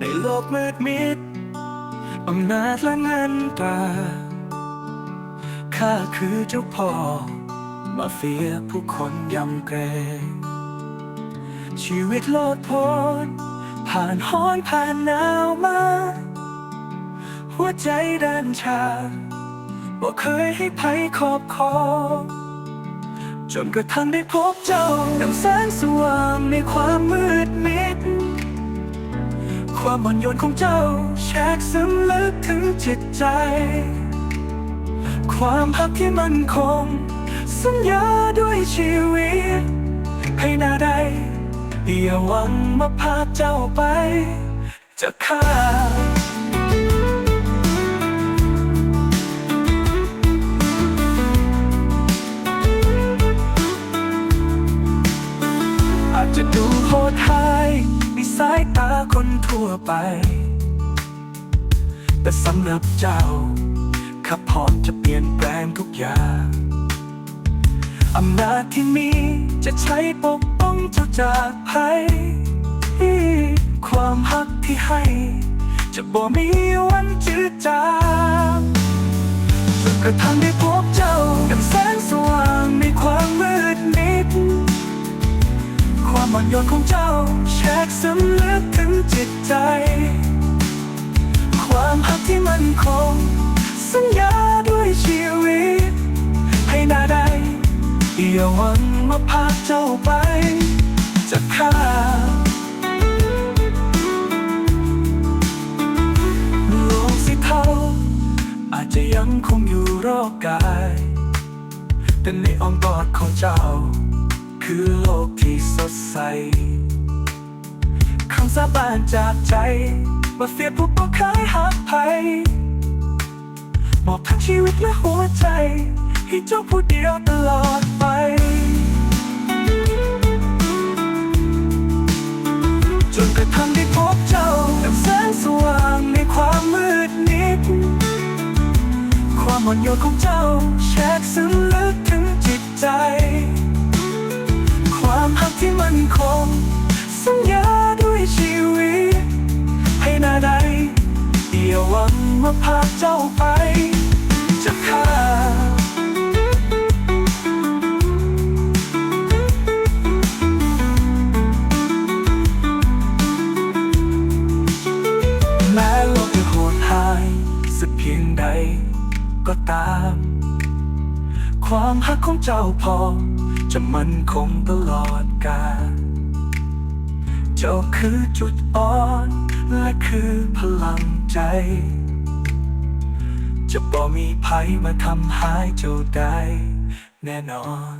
ในโลกมืดมิดอำนาจและเงินตราข้าคือเจ้าพ่อ มาเฟียผู้คนยำเกรงชีวิตโลดโพนผ่านห้อนผ่านหนาวมา หัวใจดันชาบ่เคยให้ภัยขอบคอ จนกระทั่งได้พบเจ้าดังแสงสว่างในความมืดมิด ความอ่อนโยนของเจ้าแชกซึมลึกถึงจิตใจ ความพักที่มันคง สัญญาด้วยชีวิต ให้นาใดอย่าหวังมาพาเจ้าไปจะฆ่า ทั่วไป แต่สำหรับเจ้าข้าพรจะเปลี่ยนแปลงทุกอย่างอำนาจที่มีจะใช้ปกป้องเจ้าจากภัย ความฮักที่ให้ จะบ่มีวันจืดจางจนกระทั่งได้พบเจ้าดังแสงสว่างในความมืดมิด ความอ่อนโยนของเจ้าแชก ซึมลึกถึงจิตใจ ความหักที่มันคง สัญญาด้วยชีวิต ให้นาใดอย่าหวังมาพาเจ้าไปจะฆ่าโลกสีเทาอาจจะยังคงอยู่รอบกาย แต่ในอ้อมกอดของเจ้า คือโลกที่สดใส คำสาบานจากใจ ว่าเสียผู้ปกเคยหักภัยมอบทั้งชีวิตและหัวใจ ให้เจ้าผู้เดียวตลอดไป จนกระทั่งได้พบเจ้าดังแสงสว่างในความมืดนิด ความอ่อนโยนของเจ้าแชกซึมลึกถึงจิตใจ ความหักที่มันคง ไป จะฆ่าแม้โลกจะโหดร้ายสักเพียงใดก็ตาม ความหักของเจ้าพอ จะมันคงตลอดกาลเจ้าคือจุดอ่อน และคือพลังใจ จะบ่มีภัยมาทำหายเจ้าได้แน่นอน